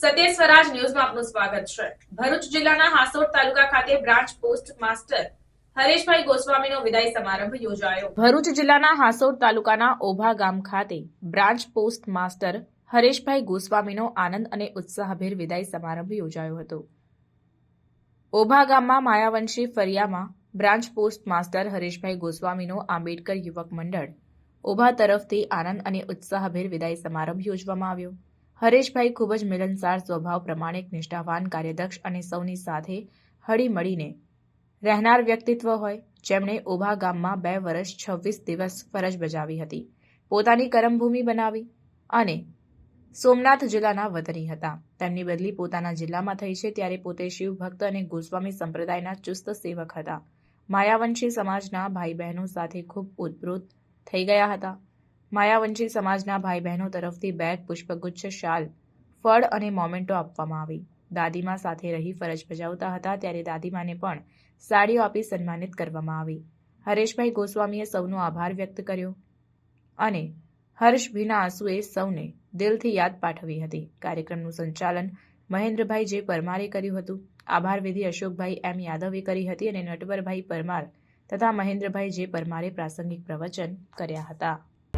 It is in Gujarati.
સત્ય સ્વરાજ ન્યૂઝમાં આપનું સ્વાગત છે. ભરૂચ જિલ્લાના હાસોડ તાલુકા ખાતે બ્રાન્ચ પોસ્ટ માસ્ટર હરેશભાઈ ગોસ્વામીનો વિદાય સમારંભ યોજાયો. ભરૂચ જિલ્લાના હાસોટ તાલુકાના ઓભા ગામ ખાતે બ્રાન્ચ પોસ્ટ માસ્ટર હરેશભાઈ ગોસ્વામીનો આનંદ અને ઉત્સાહભેર વિદાય સમારંભ યોજાયો હતો. ઓભા ગામમાં માયાવંશી ફરિયામાં બ્રાન્ચ પોસ્ટ માસ્ટર હરેશભાઈ ગોસ્વામીનો આંબેડકર યુવક મંડળ ઓભા તરફથી આનંદ અને ઉત્સાહભેર વિદાય સમારંભ યોજવામાં આવ્યો. હરેશભાઈ ખૂબ જ મિલનસાર સ્વભાવ પ્રમાણિક નિષ્ઠાવાન કાર્યદક્ષ અને સૌની સાથે હળી મળીને રહેનાર વ્યક્તિત્વ હોય. જેમણે ઓભા ગામમાં બે વર્ષ છવ્વીસ દિવસ ફરજ બજાવી હતી. પોતાની કરમભૂમિ બનાવી અને સોમનાથ જિલ્લાના વતની હતા. તેમની બદલી પોતાના જિલ્લામાં થઈ છે ત્યારે પોતે શિવ ભક્ત અને ગોસ્વામી સંપ્રદાયના ચુસ્ત સેવક હતા. માયાવંશી સમાજના ભાઈ બહેનો સાથે ખૂબ ઉદ્ભૃત થઈ ગયા હતા. માયાવંશી સમાજના ભાઈ બહેનો તરફથી બેગ પુષ્પગુચ્છ, શાલ, ફળ અને મોમેન્ટો આપવામાં આવી. દાદીમા સાથે રહી ફરજ બજાવતા હતા ત્યારે દાદીમાને પણ સાડીઓ આપી સન્માનિત કરવામાં આવી. હરેશભાઈ ગોસ્વામીએ સૌનો આભાર વ્યક્ત કર્યો અને હર્ષભીના આંસુએ સૌને દિલથી યાદ પાઠવી હતી. કાર્યક્રમનું સંચાલન મહેન્દ્રભાઈ જે પરમારે કર્યું હતું. આભાર વિધિ અશોકભાઈ એમ યાદવે કરી હતી અને નટવરભાઈ પરમાર તથા મહેન્દ્રભાઈ જે પરમારે પ્રાસંગિક પ્રવચન કર્યા હતા.